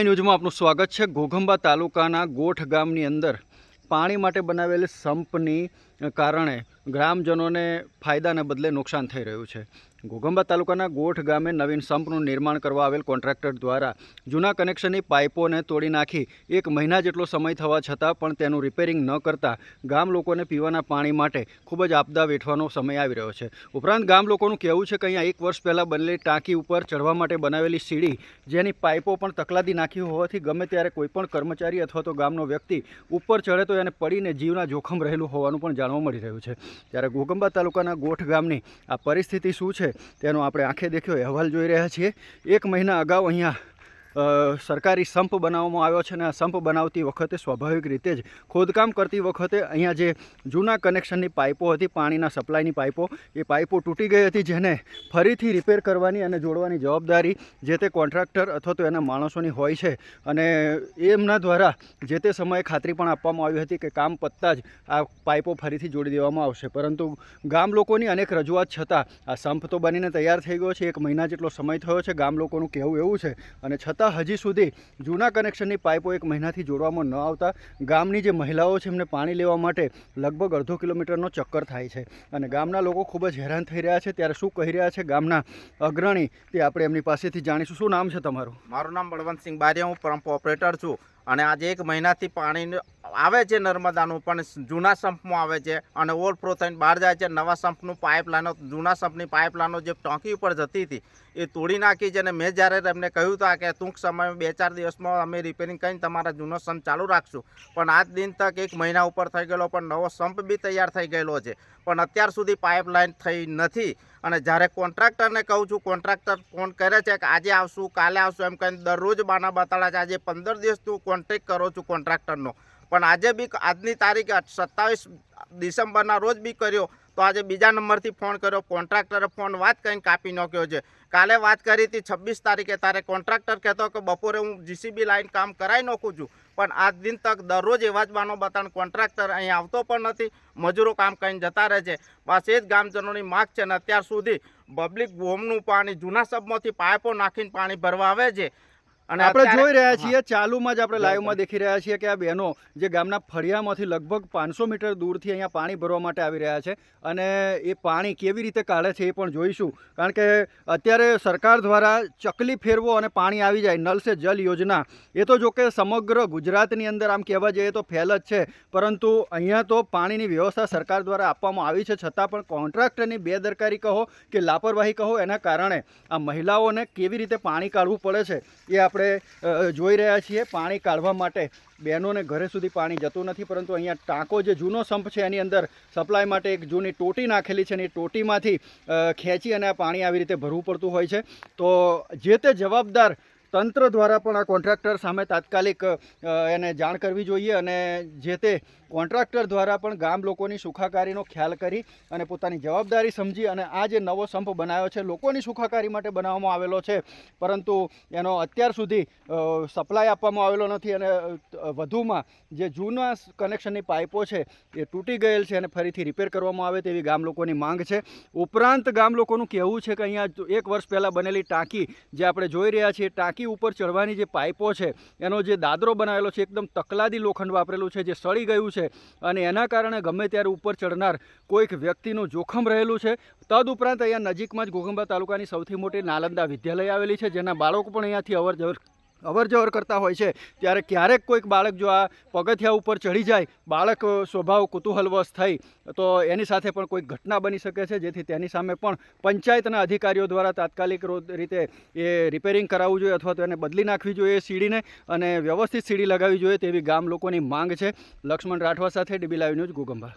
ન્યૂઝમાં આપનું સ્વાગત છે. ઘોઘંબા તાલુકાના ગોઠ ગામની અંદર પાણી માટે બનાવેલી સંપની કારણે ગ્રામજનોને ફાયદાને બદલે નુકસાન થઈ રહ્યું છે. ઘોઘંબા તાલુકાના ગોઠ ગામે નવીન સંપનું નિર્માણ કરવા આવેલ કોન્ટ્રાક્ટર દ્વારા જૂના કનેક્શનની પાઇપોને તોડી નાખી એક મહિના જેટલો સમય થવા છતાં પણ તેનું રિપેરિંગ ન કરતા ગામ લોકોને પીવાના પાણી માટે ખૂબ જ આપદા વેઠવાનો સમય આવી રહ્યો છે. ઉપરાંત ગામ લોકોનું કહેવું છે કે અહીંયા એક વર્ષ પહેલાં બનેલી ટાંકી ઉપર ચડવા માટે બનાવેલી સીડી જેની પાઇપો પણ તકલાદી નાખી હોવાથી ગમે ત્યારે કોઈ પણ કર્મચારી અથવા તો ગામનો વ્યક્તિ ઉપર ચડે તો એને પડીને જીવના જોખમ રહેલું હોવાનું પણ જાણવા મળી રહ્યું છે. ત્યારે ઘોગંબા તાલુકાના ગોઠ ગામની આ પરિસ્થિતિ શું છે તેનો આપણે આંખે દેખ્યો અહેવાલ જોઈ રહ્યા છીએ. એક મહિના અગાઉ અહીંયા સરકારી સંપ બનાવવામાં આવ્યો છે અને આ સંપ બનાવતી વખતે સ્વાભાવિક રીતે જ ખોદકામ કરતી વખતે અહીંયા જે જૂના કનેક્શનની પાઇપો હતી, પાણીના સપ્લાયની પાઇપો, એ પાઇપો તૂટી ગઈ હતી, જેને ફરીથી રિપેર કરવાની અને જોડવાની જવાબદારી જે તે કોન્ટ્રાક્ટર અથવા તો એના માણસોની હોય છે. અને એમના દ્વારા જે તે સમયે ખાતરી પણ આપવામાં આવી હતી કે કામ પતતા જ આ પાઇપો ફરીથી જોડી દેવામાં આવશે. પરંતુ ગામ લોકોની અનેક રજૂઆત છતાં આ સંપ તો બનીને તૈયાર થઈ ગયો છે. એક મહિના જેટલો સમય થયો છે ગામ લોકોનું કહેવું એવું છે. અને છતાં હજી સુધી જૂના કનેક્શનની પાઇપો એક મહિનાથી જોડવામાં ન આવતા ગામની જે મહિલાઓ છે એમને પાણી લેવા માટે લગભગ અડધો કિલોમીટરનો ચક્કર થાય છે. અને ગામના લોકો ખૂબ જ હેરાન થઈ રહ્યા છે. ત્યારે શું કહી રહ્યા છે ગામના અગ્રણી તે આપણે એમની પાસેથી જાણીશું. શું નામ છે તમારું? મારું નામ બળવંતસિંહ બારિયા. હું પંપ ઓપરેટર છું. અને આજે એક મહિનાથી પાણી આવે છે નર્મદાનું, પણ જૂના સંપમાં આવે છે અને ઓવરફ્લો થઈને બહાર જાય છે. નવા સંપનું પાઇપલાઈનો જૂના સંપની પાઇપલાઈનો જે ટાંકી ઉપર જતી હતી, એ તોડી નાખી છે અને મેં જ્યારે એમને કહ્યું હતું કે ટૂંક સમયમાં બે ચાર દિવસમાં અમે રિપેરિંગ કરીને તમારા જૂનો સંપ ચાલુ રાખશું. પણ આજ દિન તક એક મહિના ઉપર થઈ ગયેલો, પણ નવો સંપ બી તૈયાર થઈ ગયેલો છે. પણ અત્યાર સુધી પાઇપલાઇન થઈ નથી અને જ્યારે કોન્ટ્રાક્ટરને કહું છું, કોન્ટ્રાક્ટર ફોન કરે છે કે આજે આવશું, કાલે આવશું, એમ કહીને દરરોજ બાના બતાડા છે. આજે પંદર દિવસ તું કોન્ટેક્ટ કરો છું કોન્ટ્રાક્ટરનો. પણ આજે બી આજની તારીખે સત્તાવીસ ડિસેમ્બરના રોજ બી કર્યો, તો આજે બીજા નંબરથી ફોન કર્યો, કોન્ટ્રાક્ટરે ફોન વાત કરીને કાપી નાખ્યો છે. કાલે વાત કરી હતી છવ્વીસ તારીખે, તારે કોન્ટ્રાક્ટર કહેતો કે બપોરે હું જીસીબી લાઈન કામ કરાવી નાખું છું, પણ આજ દિન તક દરરોજ એવા જ બાનો બતાણ કોન્ટ્રાક્ટર અહીં આવતો પણ નથી, મજૂરો કામ કરીને જતા રહે છે. બસ એ જ ગામજનોની માગ છે અને અત્યાર સુધી પબ્લિક હોમનું પાણી જૂના સબમાંથી પાઇપો નાખીને પાણી ભરવા આવે છે. અને આપણે જોઈ રહ્યા છીએ ચાલુમાં જ આપણે લાઈવમાં દેખી રહ્યા છીએ કે આ બહેનો જે ગામના ફળિયામાંથી લગભગ પાંચસો મીટર દૂરથી અહીંયા પાણી ભરવા માટે આવી રહ્યા છે. અને એ પાણી કેવી રીતે કાઢે છે એ પણ જોઈશું. કારણ કે અત્યારે સરકાર દ્વારા ચકલી ફેરવો અને પાણી આવી જાય નલ સે જલ યોજના. એ તો જો કે સમગ્ર ગુજરાતની અંદર આમ કહેવા જઈએ તો ફેલ જ છે. પરંતુ અહીંયા તો પાણીની વ્યવસ્થા સરકાર દ્વારા આપવામાં આવી છે. છતાં પણ કોન્ટ્રાક્ટરની બેદરકારી કહો કે લાપરવાહી કહો એના કારણે આ મહિલાઓને કેવી રીતે પાણી કાઢવું પડે છે એ આપણે અ, જોઈ રહ્યા છીએ પાણી કાઢવા માટે. બહેનોને ઘરે સુધી પાણી જતું નથી પરંતુ અહીંયા ટાંકો જે જૂનો સંપ છે એની અંદર સપ્લાય માટે એક જૂની ટોટી નાખેલી છે અને એ ટોટીમાંથી ખેંચી અને આ પાણી આવી રીતે ભરવું પડતું હોય છે. તો જે તે જવાબદાર તંત્ર દ્વારા પણ આ કોન્ટ્રાક્ટર સામે તાત્કાલિક એને જાણ કરવી જોઈએ અને જે તે કોન્ટ્રાક્ટર દ્વારા પણ ગામ લોકોની સુખાકારીનો ખ્યાલ કરી અને પોતાની જવાબદારી સમજી અને આ જે નવો સંપ બનાવ્યો છે, લોકોની સુખાકારી માટે બનાવવામાં આવેલો છે. પરંતુ એનો અત્યાર સુધી સપ્લાય આપવામાં આવેલો નથી અને વધુમાં જે જૂના કનેક્શનની પાઇપો છે એ તૂટી ગયેલ છે અને ફરીથી રિપેર કરવામાં આવે તેવી ગામ લોકોની માંગ છે. ઉપરાંત ગામ લોકોનું કહેવું છે કે અહીંયા એક વર્ષ પહેલાં બનેલી ટાંકી જે આપણે જોઈ રહ્યા છીએ, ટાંકી ઉપર ચડવાની જે પાઇપો છે, એનો જે દાદરો બનાવેલો છે, એકદમ તકલાદી લોખંડ વાપરેલું છે, જે સળી ગયું છે અને એના કારણે ગમે ત્યારે ઉપર ચડનાર કોઈક વ્યક્તિનું જોખમ રહેલું છે. તદ ઉપરાંત અહીંયા નજીકમાં જ ઘોઘંબા તાલુકાની સૌથી મોટી નાલંદા વિદ્યાલય આવેલી છે, જેના બાળકો પણ અહીંયાથી અવર જવર અવર જવર કરતા હોય છે. ત્યારે ક્યારેક કોઈક બાળક જો આ પગથિયા ઉપર ચડી જાય, બાળક સ્વભાવ કુતૂહલવશ થઈ, તો એની સાથે પણ કોઈક ઘટના બની શકે છે. જેથી તેની સામે પણ પંચાયતના અધિકારીઓ દ્વારા તાત્કાલિક રીતે એ રિપેરિંગ કરાવવું જોઈએ અથવા તો એને બદલી નાખવી જોઈએ સીડીને અને વ્યવસ્થિત સીડી લગાવવી જોઈએ તેવી ગામ લોકોની માંગ છે. લક્ષ્મણ રાઠવા સાથે ડીબી લાઈવ ન્યૂઝ ગુગંબા